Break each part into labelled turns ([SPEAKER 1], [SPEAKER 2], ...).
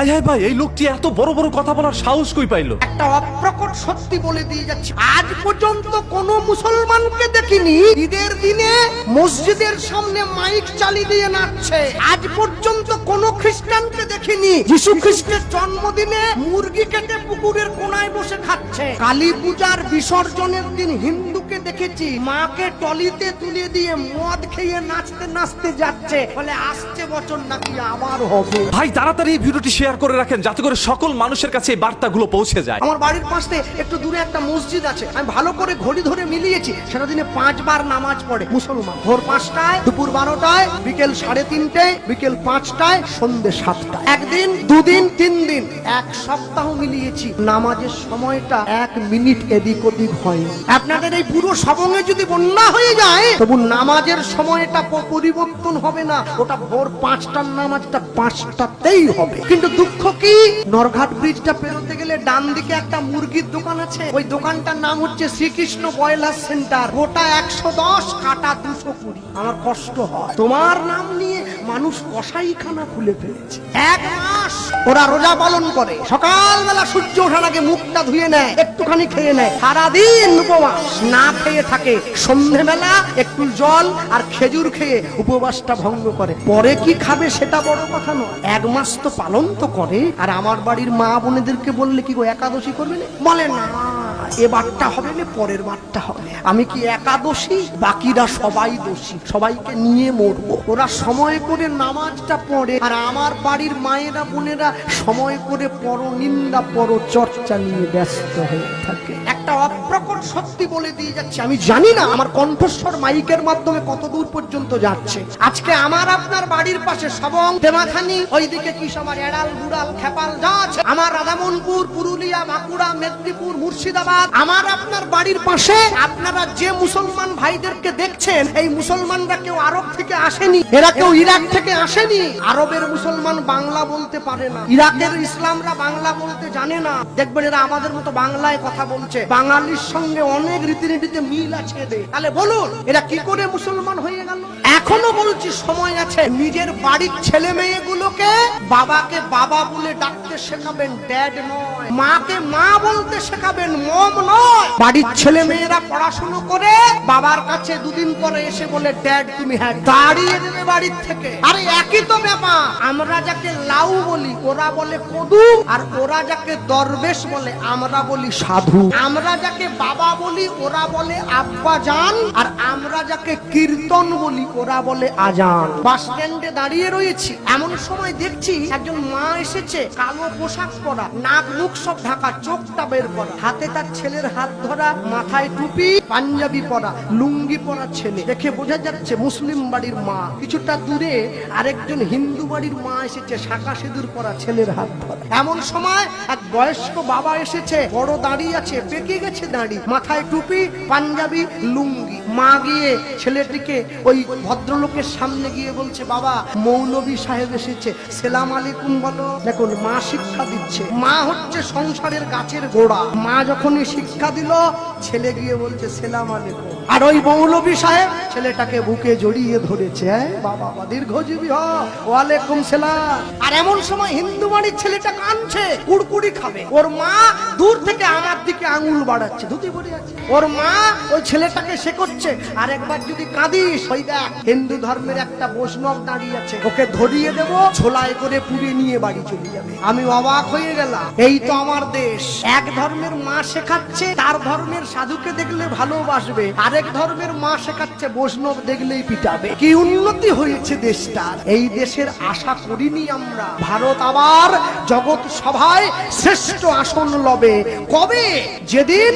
[SPEAKER 1] High high ভাই এই লোকটি এত বড় বড় কথা বলার সাহস কই পাইলো?
[SPEAKER 2] একটা অপ্রকট সত্যি বলে দিয়ে যাচ্ছি। আজ পর্যন্ত কোন মুসলমানকে দেখিনি। ঈদের দিনে মসজিদের সামনে মাইক চালিয়ে দিয়ে নাচছে। আজ পর্যন্ত কোন খ্রিস্টানকে দেখিনি। যিশু খ্রিস্টের জন্মদিনে মুরগি কেটে পুকুরের কোনায় বসে খাচ্ছে। কালী পূজার বিসর্জনের দিন হিন্দুকে দেখেছি মাকে টলিতে তুলে দিয়ে মদ খেয়ে নাচতে নাচতে যাচ্ছে। বলে আসছে বছর নাকি আবার হবে।
[SPEAKER 1] ভাই তাড়াতাড়ি এই ভিডিওটি শেয়ার করে রাখেন যাতে করে সকল মানুষের কাছে এই বার্তাগুলো পৌঁছে যায়।
[SPEAKER 2] আমার বাড়ির পাশে একটু দূরে একটা মসজিদ আছে। আমি ভালো করে ঘড়ি ধরে মিলিয়েছি সেটা দিনে পাঁচবার নামাজ পড়ে। মুসলমান। ভোর পাঁচটায় দুপুর বারোটায় বিকেল সাড়ে তিনটায় বিকেল পাঁচটায় সন্ধে সাতটায়। একদিন দুদিন তিন দিন এক সপ্তাহ মিলিয়েছি। নামাজের সময়টা এক মিনিট এদিক ওদিক হয় আপনাদের এই পুরো সবঙ্গে যদি বন্যা হয়ে যায় তবু নামাজের সময়টা পরিবর্তন হবে না। ওটা ভোর পাঁচটার নামাজটা পাঁচটাতেই হবে। কিন্তু দুঃখ কি? নরঘাট ব্রিজটা পেরোতে গেলে ডান দিকে একটা মুরগির দোকান আছে। ওই দোকানটার নাম হচ্ছে শ্রীকৃষ্ণ বয়লার সেন্টার। গোটা একশো দশ কাটা দুশো কুড়ি। আমার কষ্ট হয়। তোমার নাম নিয়ে মানুষ কসাইখানা খুলে ফেলেছে। এক মাস ওরা রোজা পালন করে। সকালবেলা সূর্য ওঠার আগে মুখটা ধুয়ে নেয়, একটুখানি খেয়ে নেয়। সারাদিন উপবাস না খেয়ে থাকে। সন্ধেবেলা একটু জল আর খেজুর খেয়ে উপবাসটা ভঙ্গ করে। পরে কি খাবে সেটা বড় কথা নয়। এক মাস তো পালন তো করে। আর আমার বাড়ির মা বোনেদেরকে বললে কি গো, একাদশী করবে? বলে না। এবারটা হবে না, পরের বারটা হবে। আমি কি একাদশী? বাকিরা সবাই দোষী। সবাইকে নিয়ে মরবো। ওরা সময় করে নামাজটা পড়ে, আর আমার বাড়ির মায়েরা, বোনেরা সময় করে পর নিন্দা পর চর্চা নিয়ে ব্যস্ত হয়ে থাকে। একটা অপ্রকট সত্যি বলে দিয়ে যাচ্ছে। আমি জানি না আমার কণ্ঠস্বর মাইকের মাধ্যমে কত দূর পর্যন্ত যাচ্ছে। আজকে আমার আপনার বাড়ির পাশে সবং তেমাখানি ওইদিকে কি সবার এড়াল, গুড়াল, খেপাল, যা আছে। আমার রাধামনপুর, পুরুলিয়া, বাঁকুড়া, মেদিনীপুর, মুর্শিদাবাদ। আমার আপনার বাড়ির পাশে আপনারা যে মুসলমান ভাইদেরকে দেখছেন, এই মুসলমানরা কেউ আরব থেকে আসেনি, এরা কেউ ইরাক থেকে আসেনি। আরবের মুসলমান বাংলা বলতে পারে না। ইরাকের ইসলামরা বাংলা বলতে জানে না। দেখবেন এরা আমাদের মতো বাংলায় কথা বলছে। বাঙালির সঙ্গে অনেক রীতিনীতিতে মিল আছে তাহলে বলুন এরা কি করে মুসলমান হয়ে গেল? এখনও বলছি সময় আছে, নিজের বাড়ির ছেলে মেয়েগুলোকে বাবাকে বাবা বলে ডাকতে শেখাবেন ড্যাড নয়। মাকে মা বলতে শেখাবেন মম নয়। বাড়ির ছেলে মেয়েরা পড়াশুনো করে বাবার কাছে দুদিন পরে এসে বলে ড্যাড তুমি হ্যাঁ দাঁড়িয়ে দেবে বাড়ির থেকে। আরে একই তো ব্যাপার। আমরা যাকে লাউ বলি, ওরা বলে কদু, আর ওরা যাকে দরবেশ বলে, আমরা বলি সাধু। আমরা যাকে বাবা বলি, ওরা বলে আব্বা জান আর আমরা যাকে কীর্তন বলি, ওরা বলে আজান। বাস স্ট্যান্ডে দাঁড়িয়ে রয়েছি। এমন সময় দেখছি একজন মা এসেছে, কালো পোশাক পরা, নাক মুখ সব ঢাকা, চোখটা বের করা। হাতে তার ছেলের হাত ধরা, মাথায় টুপি, পাঞ্জাবি পরা, লুঙ্গি পরা ছেলে। দেখে বোঝা যাচ্ছে মুসলিম বাড়ির মা। কিছুটা দূরে আরেকজন হিন্দু বাড়ির মা এসেছে, শাখা সিঁদুর পরা ছেলের হাত ধরা। এমন সময় এক বয়স্ক বাবা এসেছে, বড় দাঁড়িয়ে আছে, পেকে গেছে দাঁড়ি, মাথায় টুপি, পাঞ্জাবি, লুঙ্গি। মা গিয়ে ছেলেটিকে ওই ভদ্রলোকের সামনে গিয়ে বলছে, বাবা মৌলবী সাহেব এসেছে। সেলাম আলাইকুম বলো। দেখুন, মা শিক্ষা দিচ্ছে। মা হচ্ছে সংসারের গাছের গোড়া। মা যখনই শিক্ষা দিল ছেলে গিয়ে বলছে সেলাম আলাইকুম। আর ওই মৌলবী সাহেব ছেলেটাকে বুকে জড়িয়ে ধরেছে বাবা বাবা দীর্ঘজীবী হ ওয়ালাইকুম সেলাম। আর এমন সময় হিন্দু বাড়ির ছেলেটা কাঁদছে কুড়কুড়ি খাবে। ওর মা দূর থেকে আমার দিকে আঙুল বাড়াচ্ছে। ধুতি পড়ে আছে। ওর মা ওই ছেলেটাকে সে করছে আর একবার যদি কাঁদিস ওই দেখ হিন্দু ধর্মের একটা বৈষ্ণব দাঁড়িয়ে আছে। ওকে ধরিয়ে দেবো ছোলায় করে পুড়ে নিয়ে বাড়ি চলে যাবে। আমি অবাক হয়ে গেলাম এই তো আমার দেশ। এক ধর্মের মা শেখাচ্ছে তার ধর্মের সাধুকে দেখলে ভালোবাসবে। আরেক ধর্মের মা শেখাচ্ছে, বৈষ্ণব দেখলেই পিটাবে। কি উন্নতি হয়েছে দেশটার এই দেশের আশা করিনি আমরা। ভারত আবার জগৎ সভায় শ্রেষ্ঠ আসন লবে। কবে? যেদিন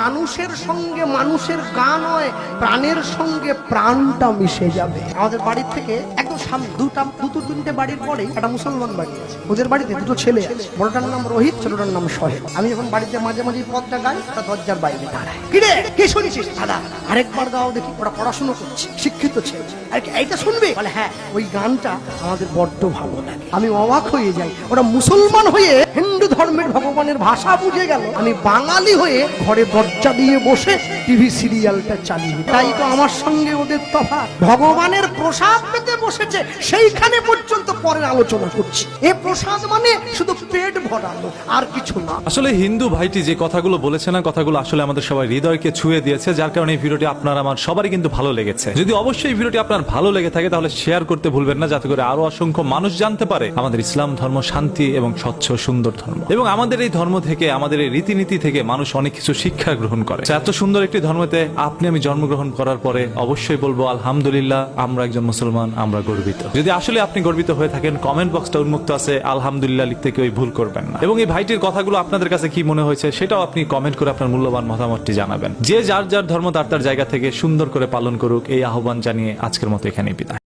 [SPEAKER 2] মানুষের সঙ্গে মানুষের গান হয় প্রাণের সঙ্গে প্রাণটা মিশে যাবে। আমাদের বাড়ির থেকে একদম সামনে, দুটা, দুটো, তিনটে বাড়ির পরেই একটা মুসলমান বাড়ি আছে। ওদের বাড়িতে দুটো ছেলে আছে। বড়টার নাম রোহিত, ছোটটার নাম সোহেব আমি যখন বাড়িতে মাঝে মাঝে পথটা গাই তা দরজার বাইরে। দাঁড়ায় কিরে? কি শুনেছিস? দাদা আরেকবার গাও দেখি ওরা পড়াশোনা করছে শিক্ষিত ছেলে। আর এইটা শুনবে? বলে হ্যাঁ ওই গানটা আমাদের বড্ড ভালো লাগে। আমি অবাক হয়ে যাই। ওরা মুসলমান হয়ে হিন্দু ধর্মের ভগবানের ভাষা বুঝে গেল। আমি বাঙালি হয়ে ঘরে দরজা দিয়ে বসে টিভি সিরিয়ালটা চালিয়ে তাই তো আমার সঙ্গে ওদের তফাৎ। ভগবানের প্রসাদ পেতে বসেছে সেইখানে পর্যন্ত পরের আলোচনা করছি। এ প্রসাদ মানে শুধু পেট ভরানো আর কিছু না।
[SPEAKER 1] আসলে হিন্দু ভাইটি যে কথাগুলো বলেছে না কথাগুলো আসলে আমাদের সবাই হৃদয়কে ছুঁয়ে দিয়েছে, যার কারণে এই ভিডিওটি আপনার, আমার সবারই কিন্তু ভালো লেগেছে। যদি অবশ্যই এই ভিডিওটি আপনার ভালো লেগে থাকে, তাহলে শেয়ার করতে ভুলবেন না, যাতে করে আরও অসংখ্য মানুষ জানতে পারে আমাদের ইসলাম ধর্ম, শান্তি এবং স্বচ্ছ, সুন্দর ধর্ম। এবং আমাদের এই ধর্ম থেকে, আমাদের এই রীতিনীতি থেকে মানুষ অনেক কিছু শিক্ষা গ্রহণ করে। এত সুন্দর একটি ধর্মতে আপনি আমি জন্মগ্রহণ করার পরে অবশ্যই বলব, আলহামদুলিল্লাহ, আমরা একজন মুসলমান, আমরা গর্বিত। যদি আসলে আপনি গর্বিত হয়ে থাকেন কমেন্ট বক্সটা উন্মুক্ত আছে, আলহামদুলিল্লাহ লিখতে কেউ ভুল করবেন না। এবং এই ভাইটির কথাগুলো আপনাদের কাছে কি মনে হয়েছে, সেটাও আপনি কমেন্ট করে আপনার মূল্যবান মতামতটি জানাবেন। যে যার যার ধর্ম তার তার জায়গা থেকে সুন্দর করে পালন করুক, এই আহ্বান জানিয়ে আজকের মতো এখানেই বিদায়।